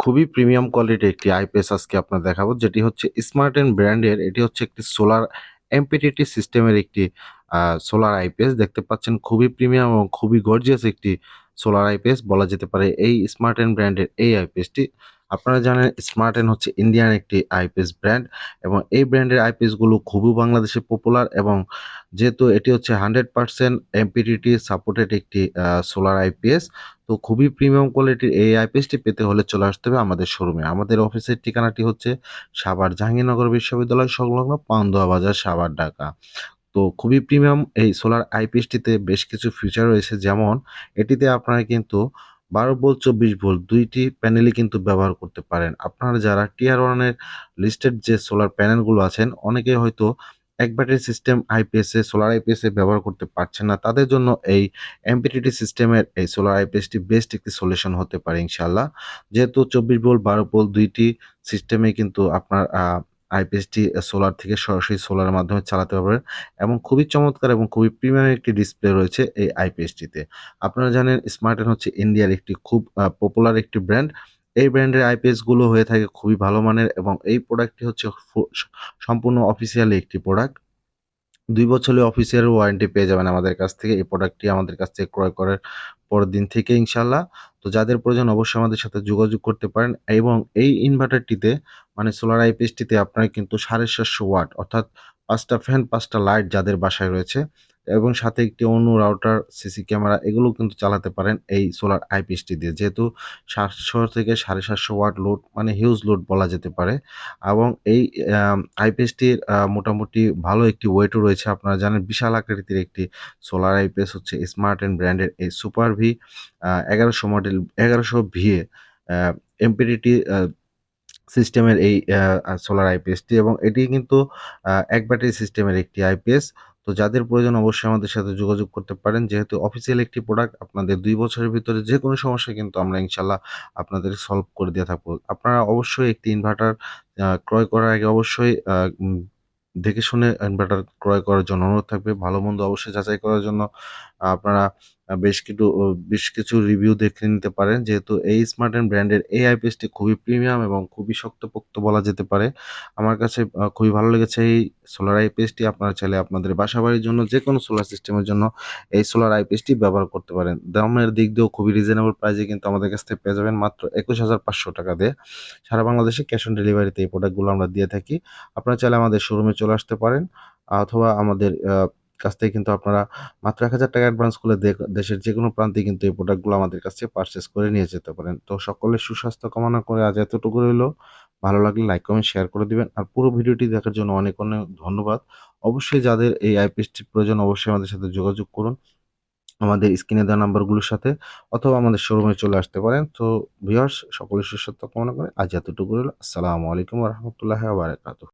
খুবই প্রিমিয়াম কোয়ালিটির একটি আইপিএস আজকে আপনার দেখাবো, যেটি হচ্ছে স্মার্ট অ্যান্ড ব্র্যান্ডের এটি হচ্ছে একটি সোলার এমপিটিটি সিস্টেমের একটি সোলার আইপিএস দেখতে পাচ্ছেন খুবই প্রিমিয়াম এবং খুবই গর্জিয়াস একটি সোলার আইপিএস বলা যেতে পারে এই স্মার্ট অ্যান্ড ব্র্যান্ডের এই আইপিএসটি আপনারা জানেন স্মার্ট এন্ড হচ্ছে ইন্ডিয়ান একটি আইপিএস ব্র্যান্ড এবং এই ব্র্যান্ডের আইপিএসগুলো খুবই বাংলাদেশে পপুলার এবং যেহেতু এটি হচ্ছে হান্ড্রেড পার্সেন্ট এমপিটিটি সাপোর্টেড একটি সোলার আইপিএস তো খুবই প্রিমিয়াম কোয়ালিটির এই আইপিএসটি পেতে হলে চলে আসতে হবে আমাদের শোরুমে আমাদের অফিসের ঠিকানাটি হচ্ছে সাভার জাহাঙ্গীরনগর বিশ্ববিদ্যালয় সংলগ্ন পান্দোয়া বাজার, সাভার, ঢাকা। তো খুবই প্রিমিয়াম এই সোলার আইপিএসটিতে বেশ কিছু ফিচার রয়েছে। যেমন এটিতে আপনারা কিন্তু বারো ভোল্ট, চব্বিশ ভোল্ট দুইটি প্যানেলই কিন্তু ব্যবহার করতে পারেন। আপনারা যারা টিয়ার ওয়ানের লিস্টেড যে সোলার প্যানেলগুলো আছেন, অনেকে হয়তো এক ব্যাটারি সিস্টেম আইপিএসে সোলার আইপিএসে ব্যবহার করতে পারছেন না। তাদের জন্য এই এমপিটিটি সিস্টেমের এই সোলার আইপিএসটি বেস্ট একটি সলিউশন হতে পারে ইনশাল্লাহ যেহেতু চব্বিশ ভোল্ট, বারো ভোল্ট দুইটি সিস্টেমে কিন্তু আপনার আইপিএসটি সোলার থেকে সরাসরি সোলারের মাধ্যমে চালাতে পারবেন এবং খুবই চমৎকার এবং খুবই প্রিমিয়াম একটি ডিসপ্লে রয়েছে এই আইপিএসটিতে আপনারা জানেন স্মার্টেন হচ্ছে ইন্ডিয়ার একটি খুব পপুলার একটি ব্র্যান্ড এই ব্র্যান্ডের আইপিএসগুলো হয়ে থাকে খুবই ভালো মানের এবং এই প্রোডাক্টটি হচ্ছে সম্পূর্ণ অফিসিয়ালি একটি প্রোডাক্ট দুই বছরের অফিসিয়াল ওয়ারেন্টি পেয়ে যাবেন আমাদের কাছ থেকে। এই প্রোডাক্টটি আমাদের কাছ থেকে ক্রয় করার পরের দিন থেকে ইনশাল্লাহ তো যাদের প্রয়োজন অবশ্যই আমাদের সাথে যোগাযোগ করতে পারেন এবং এই ইনভার্টারটিতে মানে সোলার আইপিএসটিতে আপনারা কিন্তু সাড়ে সাতশো ওয়াট অর্থাৎ পাঁচটা ফ্যান পাঁচটা লাইট যাদের বাসায় রয়েছে, এবং সাথে একটি অন্য রাউটার সিসি ক্যামেরা এগুলো কিন্তু চালাতে পারেন এই সোলার আইপিএসটি দিয়ে। যেহেতু সাতশো থেকে সাড়ে সাতশো ওয়াট লোড মানে হিউজ লোড বলা যেতে পারে, এবং এই আইপিএসটির মোটামুটি ভালো একটি ওয়েটও রয়েছে। আপনারা জানেন বিশাল আকৃতির একটি সোলার আইপিএস হচ্ছে স্মার্ট অ্যান্ড ব্র্যান্ডের এই সুপার ভি এগারোশো মডেল এগারোশো ভিএ এমপিডিটি সিস্টেমের এই সোলার আইপিএসটি এবং এটি কিন্তু এক ব্যাটারি সিস্টেমের একটি আইপিএস তো যাদের প্রয়োজন অবশ্যই আমাদের সাথে যোগাযোগ করতে পারেন। যেহেতু অফিসিয়াল একটি প্রোডাক্ট আপনাদের দুই বছরের ভিতরে যে কোনো সমস্যা কিন্তু আমরা ইনশাল্লাহ আপনাদের সলভ করে দিয়ে থাকব। আপনারা অবশ্যই একটি ইনভার্টার ক্রয় করার আগে অবশ্যই দেখে শুনে ইনভার্টার ক্রয় করার জন্য অনুরোধ থাকবে। ভালো মন্দ অবশ্যই যাচাই করার জন্য আপনারা বেশ কিছু বেশ কিছু রিভিউ দেখে নিতে পারেন। যেহেতু এই স্মার্ট অ্যান্ড ব্র্যান্ডের এই আইপিএসটি খুবই প্রিমিয়াম এবং খুবই শক্তপোক্ত বলা যেতে পারে। আমার কাছে খুবই ভালো লেগেছে এই সোলার আইপিএসটি আপনারা চাইলে আপনাদের বাসা বাড়ির জন্য যে কোনো সোলার সিস্টেমের জন্য এই সোলার আইপিএসটি ব্যবহার করতে পারেন। দামের দিক দিয়েও খুবই রিজনেবল প্রাইসে কিন্তু আমাদের কাছ থেকে পেয়ে যাবেন মাত্র একুশ হাজার পাঁচশো টাকা দিয়ে। সারা বাংলাদেশে ক্যাশ অন ডেলিভারিতে এই প্রোডাক্টগুলো আমরা দিয়ে থাকি। আপনারা চাইলে আমাদের শোরুমে চলে আসতে পারেন অথবা আমাদের কাছ থেকে কিন্তু আপনারা মাত্র এক হাজার টাকা অ্যাডভান্স করলে দেশের যে কোনো প্রান্তে কিন্তু এই প্রোডাক্টগুলো আমাদের কাছ পারচেস করে নিয়ে যেতে পারেন। তো সকলের সুস্বাস্থ্য কামনা করে আজ এতটুকু রইল। ভালো লাগলে লাইক কমেন্ট শেয়ার করে দিবেন। আর পুরো ভিডিওটি দেখার জন্য অনেক অনেক ধন্যবাদ। অবশ্যই যাদের এই আইপিএসটির প্রয়োজন অবশ্যই আমাদের সাথে যোগাযোগ করুন। আমাদের স্ক্রিনে দেওয়া নাম্বারগুলোর সাথে অথবা আমাদের শোরুমে চলে আসতে পারেন। তো ভিউয়ার্স সকলের সুস্বাস্থ্য কামনা করে আজ এতটুকু রইল। আসসালামু আলাইকুম রহমতুল্লাহ বারাকাতু